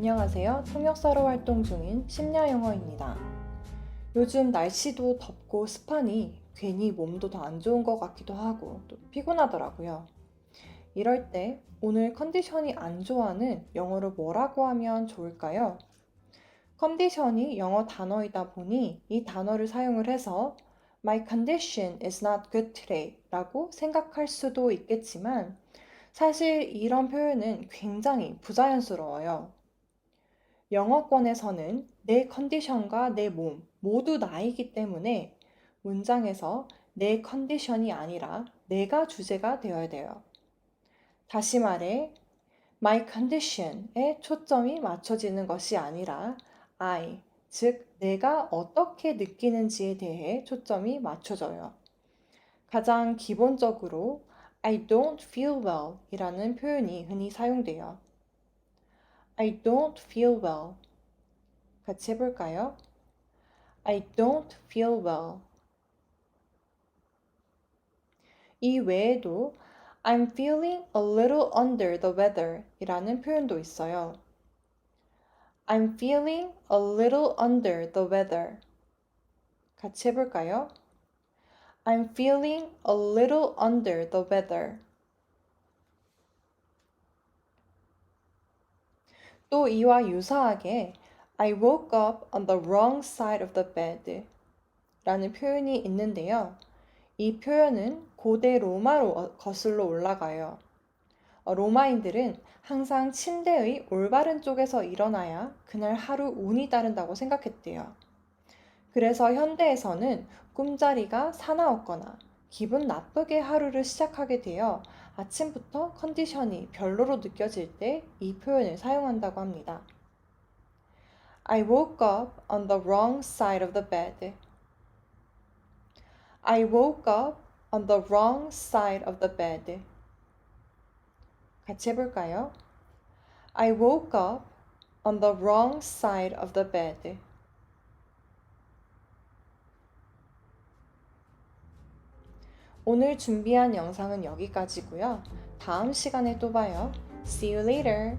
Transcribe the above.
안녕하세요. 통역사로 활동 중인 심야 영어입니다. 요즘 날씨도 덥고 습하니 괜히 몸도 더 안 좋은 것 같기도 하고 또 피곤하더라고요. 이럴 때 오늘 컨디션이 안 좋아는 영어로 뭐라고 하면 좋을까요? 컨디션이 영어 단어이다 보니 이 단어를 사용을 해서 My condition is not good today 라고 생각할 수도 있겠지만 사실 이런 표현은 굉장히 부자연스러워요. 영어권에서는 내 컨디션과 내 몸 모두 나이기 때문에 문장에서 내 컨디션이 아니라 내가 주제가 되어야 돼요. 다시 말해, my condition에 초점이 맞춰지는 것이 아니라 I, 즉 내가 어떻게 느끼는지에 대해 초점이 맞춰져요. 가장 기본적으로 I don't feel well 이라는 표현이 흔히 사용돼요. I don't feel well. 같이 해볼까요? I don't feel well. 이 외에도 I'm feeling a little under the weather 이라는 표현도 있어요. I'm feeling a little under the weather. 같이 해볼까요? I'm feeling a little under the weather. 또 이와 유사하게 I woke up on the wrong side of the bed 라는 표현이 있는데요. 이 표현은 고대 로마로 어- 거슬러 올라가요. 어, 로마인들은 항상 침대의 올바른 쪽에서 일어나야 그날 하루 운이 따른다고 생각했대요. 그래서 현대에서는 꿈자리가 사나웠거나 기분 나쁘게 하루를 시작하게 되어 아침부터 컨디션이 별로로 느껴질 때 이 표현을 사용한다고 합니다. I woke up on the wrong side of the bed. I woke up on the wrong side of the bed. 같이 해볼까요? I woke up on the wrong side of the bed. 오늘 준비한 영상은 여기까지고요. 다음 시간에 또 봐요. See you later.